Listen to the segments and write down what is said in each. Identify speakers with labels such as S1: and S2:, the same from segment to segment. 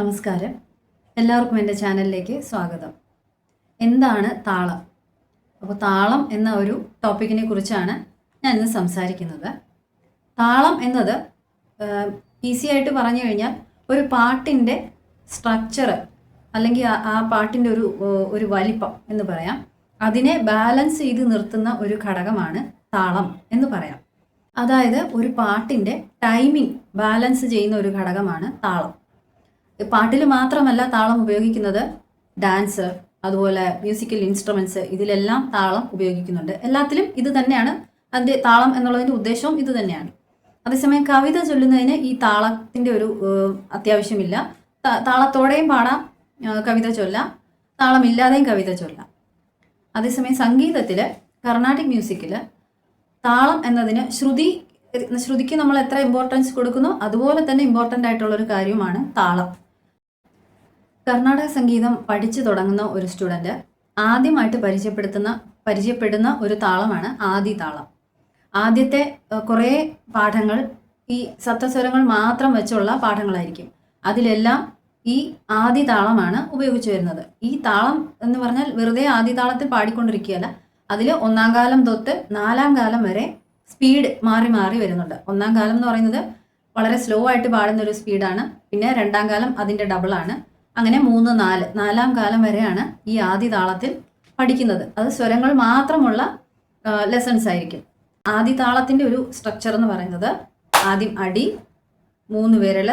S1: നമസ്കാരം എല്ലാവർക്കും എൻ്റെ ചാനലിലേക്ക് സ്വാഗതം എന്താണ് താളം അപ്പോൾ താളം എന്ന ഒരു ടോപ്പിക്കിനെ കുറിച്ചാണ് ഞാൻ ഇന്ന് സംസാരിക്കുന്നത് താളം എന്നത് ഈസി ആയിട്ട് പറഞ്ഞു കഴിഞ്ഞാൽ ഒരു പാട്ടിൻ്റെ സ്ട്രക്ചർ അല്ലെങ്കിൽ ആ പാട്ടിൻ്റെ ഒരു ഒരു വലിപ്പം എന്ന് പറയാം അതിനെ ബാലൻസ് ചെയ്ത് നിർത്തുന്ന ഒരു ഘടകമാണ് താളം എന്ന് പറയാം അതായത് ഒരു പാട്ടിൻ്റെ ടൈമിംഗ് ബാലൻസ് ചെയ്യുന്ന ഒരു ഘടകമാണ് താളം പാട്ടിൽ മാത്രമല്ല താളം ഉപയോഗിക്കുന്നത് ഡാൻസ് അതുപോലെ മ്യൂസിക്കൽ ഇൻസ്ട്രുമെൻറ്റ്സ് ഇതിലെല്ലാം താളം ഉപയോഗിക്കുന്നുണ്ട് എല്ലാത്തിലും ഇത് തന്നെയാണ് അതിൻ്റെ താളം എന്നുള്ളതിൻ്റെ ഉദ്ദേശവും ഇത് തന്നെയാണ് അതേസമയം കവിത ചൊല്ലുന്നതിന് ഈ താളത്തിൻ്റെ ഒരു അത്യാവശ്യമില്ല താളത്തോടെയും പാടാം കവിത ചൊല്ലാം താളമില്ലാതെയും കവിത ചൊല്ലാം അതേസമയം സംഗീതത്തിൽ കർണാട്ടിക് മ്യൂസിക്കിൽ താളം എന്നതിന് ശ്രുതി ശ്രുതിക്ക് നമ്മൾ എത്ര ഇമ്പോർട്ടൻസ് കൊടുക്കുന്നു അതുപോലെ തന്നെ ഇമ്പോർട്ടൻ്റ് ആയിട്ടുള്ളൊരു കാര്യമാണ് താളം കർണാടക സംഗീതം പഠിച്ചു തുടങ്ങുന്ന ഒരു സ്റ്റുഡൻറ്റ് ആദ്യമായിട്ട് പരിചയപ്പെടുത്തുന്ന പരിചയപ്പെടുന്ന ഒരു താളമാണ് ആദ്യ താളം ആദ്യത്തെ കുറേ പാഠങ്ങൾ ഈ സപ്തസ്വരങ്ങൾ മാത്രം വെച്ചുള്ള പാഠങ്ങളായിരിക്കും അതിലെല്ലാം ഈ ആദ്യ താളമാണ് ഉപയോഗിച്ചു വരുന്നത് ഈ താളം എന്ന് പറഞ്ഞാൽ വെറുതെ ആദ്യ താളത്തിൽ പാടിക്കൊണ്ടിരിക്കുകയല്ല അതിൽ ഒന്നാം കാലം തൊത്ത് നാലാം കാലം വരെ സ്പീഡ് മാറി മാറി വരുന്നുണ്ട് ഒന്നാം കാലം എന്ന് പറയുന്നത് വളരെ സ്ലോ ആയിട്ട് പാടുന്ന ഒരു സ്പീഡാണ് പിന്നെ രണ്ടാം കാലം അതിൻ്റെ ഡബിളാണ് അങ്ങനെ മൂന്ന് നാല് നാലാം കാലം വരെയാണ് ഈ ആദ്യ താളത്തിൽ പഠിക്കുന്നത് അത് സ്വരങ്ങൾ മാത്രമുള്ള ലെസൺസ് ആയിരിക്കും ആദ്യ താളത്തിൻ്റെ ഒരു സ്ട്രക്ചർ എന്ന് പറയുന്നത് ആദ്യം അടി മൂന്ന് വിരൽ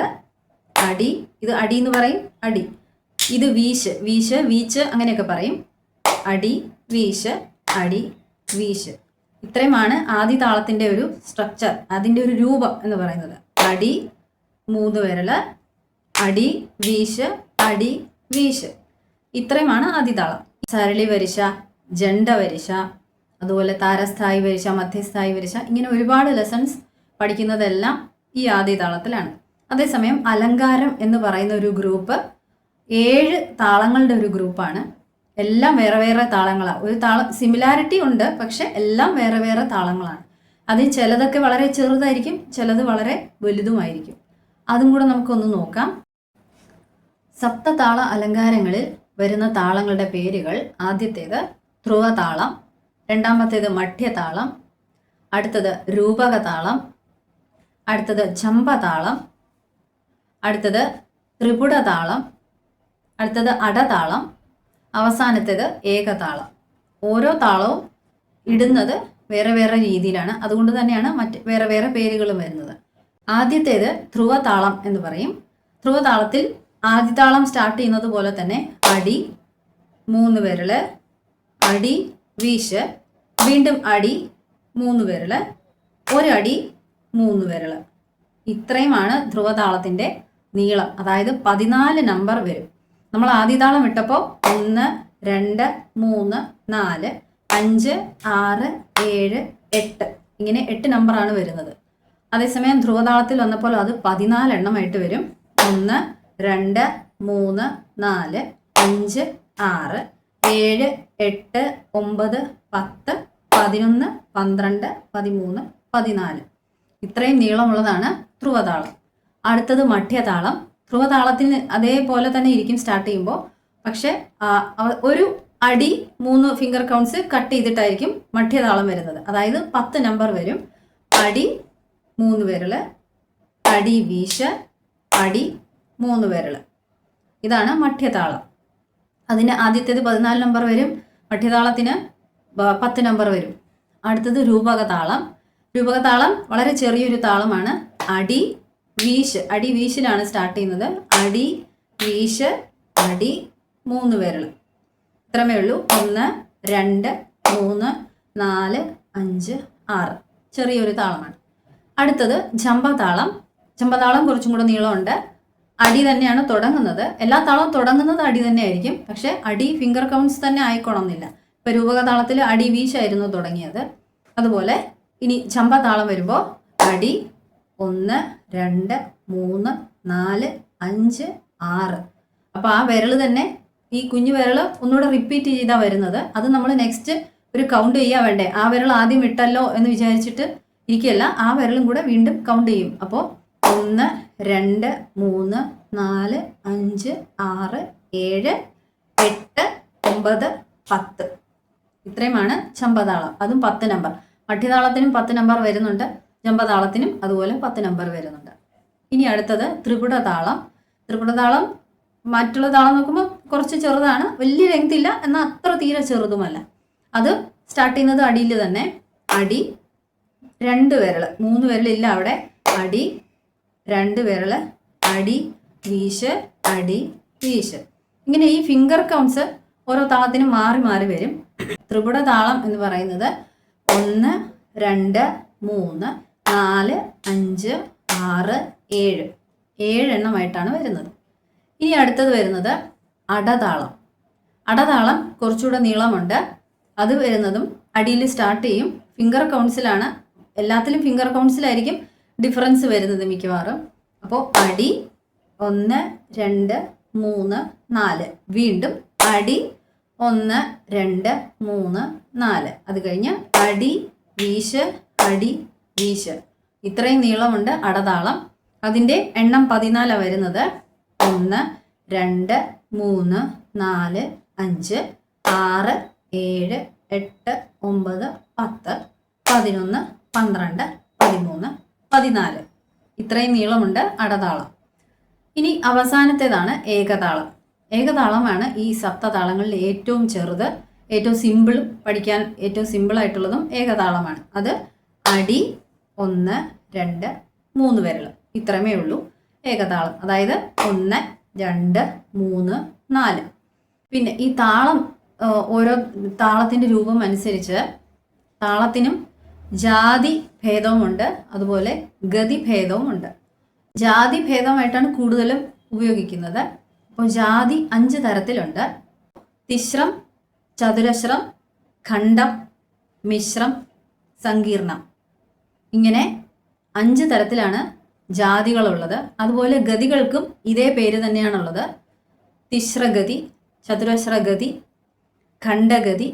S1: അടി ഇത് അടി എന്ന് പറയും അടി ഇത് വീശ് വീശ് വീച്ച് അങ്ങനെയൊക്കെ പറയും അടി വീശ് അടി വീശ് ഇത്രയുമാണ് ആദ്യ താളത്തിൻ്റെ ഒരു സ്ട്രക്ചർ അതിൻ്റെ ഒരു രൂപം എന്ന് പറയുന്നത് അടി മൂന്ന് വിരൽ അടി വീശ് അടി വീശ് ഇത്രയുമാണ് അതിതാളം സരളി വരിശ ജണ്ട വരിശ അതുപോലെ താരസ്ഥായി വരിശ മധ്യസ്ഥായി വരിശ ഇങ്ങനെ ഒരുപാട് ലെസൺസ് പഠിക്കുന്നതെല്ലാം ഈ ആദ്യ താളത്തിലാണ് അതേസമയം അലങ്കാരം എന്ന് പറയുന്ന ഒരു ഗ്രൂപ്പ് ഏഴ് താളങ്ങളുടെ ഒരു ഗ്രൂപ്പാണ് എല്ലാം വേറെ വേറെ താളങ്ങളാണ് ഒരു താളം സിമിലാരിറ്റി ഉണ്ട് പക്ഷെ എല്ലാം വേറെ വേറെ താളങ്ങളാണ് അതിൽ ചിലതൊക്കെ വളരെ ചെറുതായിരിക്കും ചിലത് വളരെ വലുതുമായിരിക്കും അതും കൂടെ നമുക്കൊന്ന് നോക്കാം സപ്തതാള അലങ്കാരങ്ങളിൽ വരുന്ന താളങ്ങളുടെ പേരുകൾ ആദ്യത്തേത് ധ്രുവതാളം രണ്ടാമത്തേത് മഠ്യതാളം അടുത്തത് രൂപകതാളം അടുത്തത് ചമ്പതാളം അടുത്തത് ത്രിപുടതാളം അടുത്തത് അടതാളം അവസാനത്തേത് ഏകതാളം ഓരോ താളവും ഇടുന്നത് വേറെ വേറെ രീതിയിലാണ് അതുകൊണ്ട് തന്നെയാണ് മറ്റ് വേറെ വേറെ പേരുകളും വരുന്നത് ആദ്യത്തേത് ധ്രുവതാളം എന്ന് പറയും ധ്രുവതാളത്തിൽ ആദ്യത്താളം സ്റ്റാർട്ട് ചെയ്യുന്നത് പോലെ തന്നെ അടി മൂന്ന് വിരള് അടി വീശ് വീണ്ടും അടി മൂന്ന് ഒരു ഒരടി മൂന്ന് വിരള് ഇത്രയുമാണ് ധ്രുവതാളത്തിൻ്റെ നീളം അതായത് പതിനാല് നമ്പർ വരും നമ്മൾ ആദ്യതാളം ഇട്ടപ്പോൾ ഒന്ന് രണ്ട് മൂന്ന് നാല് അഞ്ച് ആറ് ഏഴ് എട്ട് ഇങ്ങനെ എട്ട് നമ്പറാണ് വരുന്നത് അതേസമയം ധ്രുവതാളത്തിൽ വന്നപ്പോൾ അത് എണ്ണമായിട്ട് വരും ഒന്ന് രണ്ട് മൂന്ന് നാല് അഞ്ച് ആറ് ഏഴ് എട്ട് ഒമ്പത് പത്ത് പതിനൊന്ന് പന്ത്രണ്ട് പതിമൂന്ന് പതിനാല് ഇത്രയും നീളമുള്ളതാണ് ധ്രുവതാളം അടുത്തത് മഠ്യതാളം ധ്രുവതാളത്തിന് അതേപോലെ തന്നെ ഇരിക്കും സ്റ്റാർട്ട് ചെയ്യുമ്പോൾ പക്ഷെ ഒരു അടി മൂന്ന് ഫിംഗർ കൗണ്ട്സ് കട്ട് ചെയ്തിട്ടായിരിക്കും മഠ്യതാളം വരുന്നത് അതായത് പത്ത് നമ്പർ വരും അടി മൂന്ന് വിരൽ അടി വീശ അടി മൂന്ന് വിരൽ ഇതാണ് മഠ്യതാളം അതിന് ആദ്യത്തേത് പതിനാല് നമ്പർ വരും മഠ്യതാളത്തിന് പത്ത് നമ്പർ വരും അടുത്തത് രൂപകതാളം രൂപകതാളം വളരെ ചെറിയൊരു താളമാണ് അടി വീശ് അടി വീശിലാണ് സ്റ്റാർട്ട് ചെയ്യുന്നത് അടി വീശ് അടി മൂന്ന് വിരൽ ഇത്രമേ ഉള്ളൂ ഒന്ന് രണ്ട് മൂന്ന് നാല് അഞ്ച് ആറ് ചെറിയൊരു താളമാണ് അടുത്തത് ജമ്പതാളം ജമ്പതാളം കുറച്ചും കൂടെ നീളമുണ്ട് അടി തന്നെയാണ് തുടങ്ങുന്നത് എല്ലാ താളവും തുടങ്ങുന്നത് അടി തന്നെ ആയിരിക്കും പക്ഷെ അടി ഫിംഗർ കൗണ്ട്സ് തന്നെ ആയിക്കോണമെന്നില്ല രൂപക താളത്തിൽ അടി വീശായിരുന്നു തുടങ്ങിയത് അതുപോലെ ഇനി ചമ്പ താളം വരുമ്പോൾ അടി ഒന്ന് രണ്ട് മൂന്ന് നാല് അഞ്ച് ആറ് അപ്പോൾ ആ വിരൽ തന്നെ ഈ കുഞ്ഞു വിരൽ ഒന്നുകൂടെ റിപ്പീറ്റ് ചെയ്താൽ വരുന്നത് അത് നമ്മൾ നെക്സ്റ്റ് ഒരു കൗണ്ട് ചെയ്യാൻ വേണ്ടേ ആ വിരൽ ആദ്യം വിട്ടല്ലോ എന്ന് വിചാരിച്ചിട്ട് ഇരിക്കുകയല്ല ആ വിരലും കൂടെ വീണ്ടും കൗണ്ട് ചെയ്യും അപ്പോൾ ഒന്ന് രണ്ട് മൂന്ന് നാല് അഞ്ച് ആറ് ഏഴ് എട്ട് ഒമ്പത് പത്ത് ഇത്രയുമാണ് ചമ്പതാളം അതും പത്ത് നമ്പർ മഠ്യതാളത്തിനും പത്ത് നമ്പർ വരുന്നുണ്ട് ചമ്പതാളത്തിനും അതുപോലെ പത്ത് നമ്പർ വരുന്നുണ്ട് ഇനി അടുത്തത് ത്രിപുടതാളം ത്രിപുടതാളം മറ്റുള്ള താളം നോക്കുമ്പോൾ കുറച്ച് ചെറുതാണ് വലിയ ലെങ്ത് ഇല്ല എന്നാൽ അത്ര തീരെ ചെറുതുമല്ല അത് സ്റ്റാർട്ട് ചെയ്യുന്നത് അടിയിൽ തന്നെ അടി രണ്ട് വിരൽ മൂന്ന് വിരലില്ല അവിടെ അടി രണ്ട് വിരൽ അടി വീശ് അടി വീശ് ഇങ്ങനെ ഈ ഫിംഗർ കൗണ്ട്സ് ഓരോ താളത്തിനും മാറി മാറി വരും ത്രിപുട താളം എന്ന് പറയുന്നത് ഒന്ന് രണ്ട് മൂന്ന് നാല് അഞ്ച് ആറ് ഏഴ് ഏഴെണ്ണമായിട്ടാണ് എണ്ണമായിട്ടാണ് വരുന്നത് ഇനി അടുത്തത് വരുന്നത് അടതാളം അടതാളം കുറച്ചുകൂടെ നീളമുണ്ട് അത് വരുന്നതും അടിയിൽ സ്റ്റാർട്ട് ചെയ്യും ഫിംഗർ കൗൺസിലാണ് എല്ലാത്തിലും ഫിംഗർ കൗൺസിലായിരിക്കും ഡിഫറൻസ് വരുന്നത് മിക്കവാറും അപ്പോൾ അടി ഒന്ന് രണ്ട് മൂന്ന് നാല് വീണ്ടും അടി ഒന്ന് രണ്ട് മൂന്ന് നാല് അത് കഴിഞ്ഞ് അടി വീശ് അടി വീശ് ഇത്രയും നീളമുണ്ട് അടതാളം അതിൻ്റെ എണ്ണം പതിനാലാണ് വരുന്നത് ഒന്ന് രണ്ട് മൂന്ന് നാല് അഞ്ച് ആറ് ഏഴ് എട്ട് ഒമ്പത് പത്ത് പതിനൊന്ന് പന്ത്രണ്ട് പതിമൂന്ന് പതിനാല് ഇത്രയും നീളമുണ്ട് അടതാളം ഇനി അവസാനത്തേതാണ് ഏകതാളം ഏകതാളമാണ് ഈ സപ്തതാളങ്ങളിൽ ഏറ്റവും ചെറുത് ഏറ്റവും സിമ്പിളും പഠിക്കാൻ ഏറ്റവും സിമ്പിളായിട്ടുള്ളതും ഏകതാളമാണ് അത് അടി ഒന്ന് രണ്ട് മൂന്ന് വിരൽ ഇത്രമേ ഉള്ളൂ ഏകതാളം അതായത് ഒന്ന് രണ്ട് മൂന്ന് നാല് പിന്നെ ഈ താളം ഓരോ താളത്തിൻ്റെ രൂപം അനുസരിച്ച് താളത്തിനും ജാതി ഭേദവുമുണ്ട് അതുപോലെ ഗതി ഭേദവുമുണ്ട് ജാതി ഭേദമായിട്ടാണ് കൂടുതലും ഉപയോഗിക്കുന്നത് അപ്പോൾ ജാതി അഞ്ച് തരത്തിലുണ്ട് തിശ്രം ചതുരശ്രം ഖണ്ഡം മിശ്രം സങ്കീർണം ഇങ്ങനെ അഞ്ച് തരത്തിലാണ് ജാതികളുള്ളത് അതുപോലെ ഗതികൾക്കും ഇതേ പേര് തന്നെയാണുള്ളത് തിശ്രഗതി ചതുരശ്രഗതി ഖണ്ഡഗതി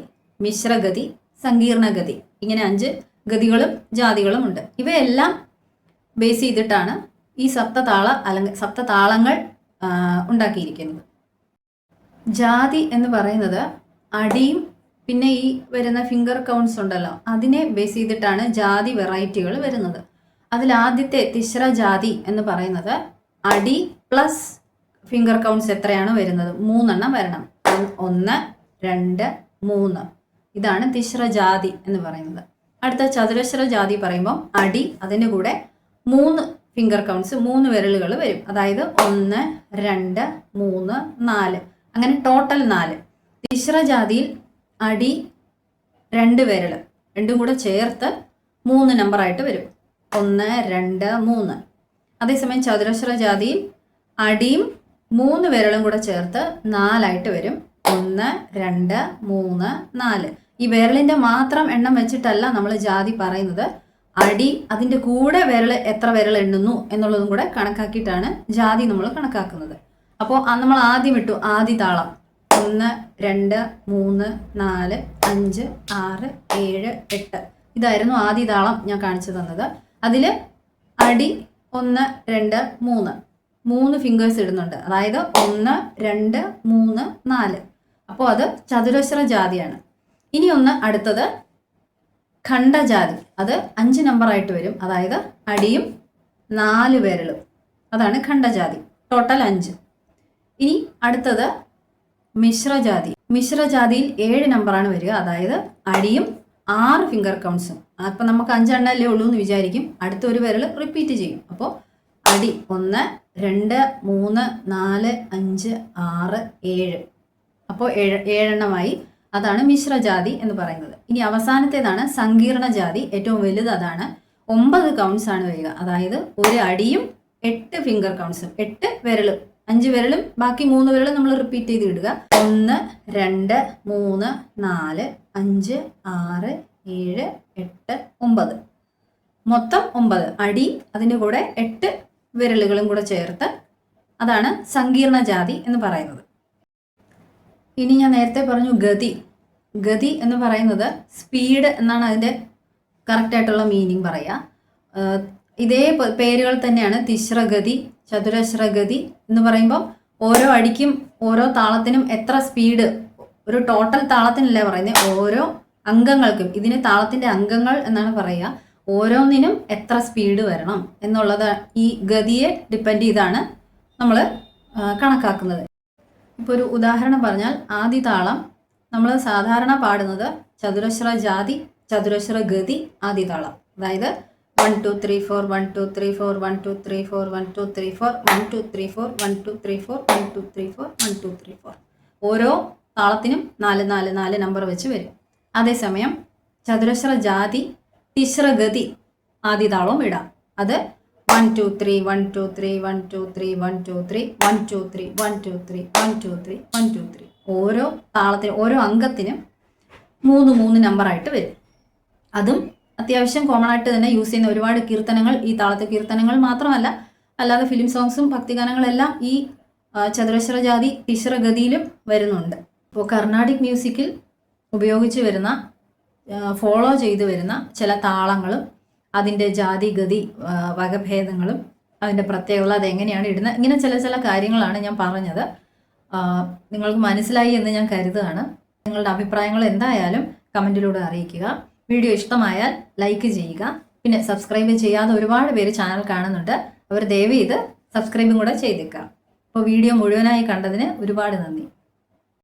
S1: മിശ്രഗതി സങ്കീർണഗതി ഇങ്ങനെ അഞ്ച് ഗതികളും ജാതികളും ഉണ്ട് ഇവയെല്ലാം ബേസ് ചെയ്തിട്ടാണ് ഈ സപ്തതാള അല്ലെങ്കിൽ സപ്തതാളങ്ങൾ ഉണ്ടാക്കിയിരിക്കുന്നത് ജാതി എന്ന് പറയുന്നത് അടിയും പിന്നെ ഈ വരുന്ന ഫിംഗർ കൗണ്ട്സ് ഉണ്ടല്ലോ അതിനെ ബേസ് ചെയ്തിട്ടാണ് ജാതി വെറൈറ്റികൾ വരുന്നത് അതിൽ ആദ്യത്തെ തിശ്ര ജാതി എന്ന് പറയുന്നത് അടി പ്ലസ് ഫിംഗർ കൗണ്ട്സ് എത്രയാണ് വരുന്നത് മൂന്നെണ്ണം വരണം ഒന്ന് രണ്ട് മൂന്ന് ഇതാണ് തിശ്ര ജാതി എന്ന് പറയുന്നത് അടുത്ത ചതുരശ്ര ജാതി പറയുമ്പോൾ അടി അതിൻ്റെ കൂടെ മൂന്ന് ഫിംഗർ കൗണ്ട്സ് മൂന്ന് വിരലുകൾ വരും അതായത് ഒന്ന് രണ്ട് മൂന്ന് നാല് അങ്ങനെ ടോട്ടൽ നാല് തിശ്ര ജാതിയിൽ അടി രണ്ട് വിരൽ രണ്ടും കൂടെ ചേർത്ത് മൂന്ന് നമ്പറായിട്ട് വരും ഒന്ന് രണ്ട് മൂന്ന് അതേസമയം ചതുരശ്ര ജാതിയിൽ അടിയും മൂന്ന് വിരലും കൂടെ ചേർത്ത് നാലായിട്ട് വരും ഒന്ന് രണ്ട് മൂന്ന് നാല് ഈ വിരലിൻ്റെ മാത്രം എണ്ണം വെച്ചിട്ടല്ല നമ്മൾ ജാതി പറയുന്നത് അടി അതിൻ്റെ കൂടെ വിരൽ എത്ര വിരൽ എണ്ണുന്നു എന്നുള്ളതും കൂടെ കണക്കാക്കിയിട്ടാണ് ജാതി നമ്മൾ കണക്കാക്കുന്നത് അപ്പോൾ നമ്മൾ ആദ്യം ഇട്ടു ആദ്യ താളം ഒന്ന് രണ്ട് മൂന്ന് നാല് അഞ്ച് ആറ് ഏഴ് എട്ട് ഇതായിരുന്നു ആദ്യ താളം ഞാൻ കാണിച്ചു തന്നത് അതിൽ അടി ഒന്ന് രണ്ട് മൂന്ന് മൂന്ന് ഫിംഗേഴ്സ് ഇടുന്നുണ്ട് അതായത് ഒന്ന് രണ്ട് മൂന്ന് നാല് അപ്പോൾ അത് ചതുരശ്ര ജാതിയാണ് ഇനി ഒന്ന് അടുത്തത് ഖണ്ഡജാതി അത് അഞ്ച് നമ്പർ ആയിട്ട് വരും അതായത് അടിയും നാല് വിരലും അതാണ് ഖണ്ഡജാതി ടോട്ടൽ അഞ്ച് ഇനി അടുത്തത് മിശ്രജാതി മിശ്രജാതിയിൽ ഏഴ് നമ്പറാണ് വരിക അതായത് അടിയും ആറ് ഫിംഗർ കൗണ്ട്സും അപ്പം നമുക്ക് അഞ്ചെണ്ണല്ലേ ഉള്ളൂ എന്ന് വിചാരിക്കും അടുത്ത ഒരു വിരൽ റിപ്പീറ്റ് ചെയ്യും അപ്പോൾ അടി ഒന്ന് രണ്ട് മൂന്ന് നാല് അഞ്ച് ആറ് ഏഴ് അപ്പോൾ ഏഴ് ഏഴെണ്ണമായി അതാണ് മിശ്രജാതി എന്ന് പറയുന്നത് ഇനി അവസാനത്തേതാണ് സങ്കീർണ ജാതി ഏറ്റവും വലുത് അതാണ് ഒമ്പത് കൗണ്ട്സ് ആണ് വരിക അതായത് ഒരു അടിയും എട്ട് ഫിംഗർ കൗൺസും എട്ട് വിരലും അഞ്ച് വിരലും ബാക്കി മൂന്ന് വിരലും നമ്മൾ റിപ്പീറ്റ് ചെയ്ത് ഇടുക ഒന്ന് രണ്ട് മൂന്ന് നാല് അഞ്ച് ആറ് ഏഴ് എട്ട് ഒമ്പത് മൊത്തം ഒമ്പത് അടി അതിൻ്റെ കൂടെ എട്ട് വിരലുകളും കൂടെ ചേർത്ത് അതാണ് സങ്കീർണ ജാതി എന്ന് പറയുന്നത് ഇനി ഞാൻ നേരത്തെ പറഞ്ഞു ഗതി ഗതി എന്ന് പറയുന്നത് സ്പീഡ് എന്നാണ് അതിൻ്റെ കറക്റ്റായിട്ടുള്ള മീനിങ് പറയുക ഇതേ പേരുകൾ തന്നെയാണ് തിശ്രഗതി ചതുരശ്രഗതി എന്ന് പറയുമ്പോൾ ഓരോ അടിക്കും ഓരോ താളത്തിനും എത്ര സ്പീഡ് ഒരു ടോട്ടൽ താളത്തിനല്ല പറയുന്നത് ഓരോ അംഗങ്ങൾക്കും ഇതിന് താളത്തിൻ്റെ അംഗങ്ങൾ എന്നാണ് പറയുക ഓരോന്നിനും എത്ര സ്പീഡ് വരണം എന്നുള്ളത് ഈ ഗതിയെ ഡിപ്പെൻഡ് ചെയ്താണ് നമ്മൾ കണക്കാക്കുന്നത് ഇപ്പോൾ ഒരു ഉദാഹരണം പറഞ്ഞാൽ ആദ്യ താളം നമ്മൾ സാധാരണ പാടുന്നത് ചതുരശ്ര ജാതി ചതുരശ്ര ഗതി ആദ്യ താളം അതായത് one two three four one two three four one two three four one two three four one two three four one two three four one two three four one two three four ഓരോ താളത്തിനും നാല് നാല് നാല് number വെച്ച് വരും അതേസമയം ചതുരശ്ര ജാതി തിശ്ര ഗതി ആദ്യ താളവും ഇടാം അത് two three one two three one two three one two three one two three one two three one two three one two three ഓരോ താളത്തിനും ഓരോ അംഗത്തിനും മൂന്ന് മൂന്ന് നമ്പറായിട്ട് വരും അതും അത്യാവശ്യം കോമൺ ആയിട്ട് തന്നെ യൂസ് ചെയ്യുന്ന ഒരുപാട് കീർത്തനങ്ങൾ ഈ താളത്തെ കീർത്തനങ്ങൾ മാത്രമല്ല അല്ലാതെ ഫിലിം സോങ്സും ഭക്തിഗാനങ്ങളെല്ലാം ഈ ചതുരശ്ര ജാതി തിശ്രഗതിയിലും വരുന്നുണ്ട് അപ്പോൾ കർണാടിക് മ്യൂസിക്കിൽ ഉപയോഗിച്ച് വരുന്ന ഫോളോ ചെയ്തു വരുന്ന ചില താളങ്ങളും അതിൻ്റെ ജാതി ഗതി വകഭേദങ്ങളും അതിൻ്റെ പ്രത്യേകത എങ്ങനെയാണ് ഇടുന്നത് ഇങ്ങനെ ചില ചില കാര്യങ്ങളാണ് ഞാൻ പറഞ്ഞത് നിങ്ങൾക്ക് മനസ്സിലായി എന്ന് ഞാൻ കരുതുകയാണ് നിങ്ങളുടെ അഭിപ്രായങ്ങൾ എന്തായാലും കമൻറ്റിലൂടെ അറിയിക്കുക വീഡിയോ ഇഷ്ടമായാൽ ലൈക്ക് ചെയ്യുക പിന്നെ സബ്സ്ക്രൈബ് ചെയ്യാതെ ഒരുപാട് പേര് ചാനൽ കാണുന്നുണ്ട് അവർ ദയവ് ചെയ്ത് സബ്സ്ക്രൈബും കൂടെ ചെയ്തേക്കാം അപ്പോൾ വീഡിയോ മുഴുവനായി കണ്ടതിന് ഒരുപാട് നന്ദി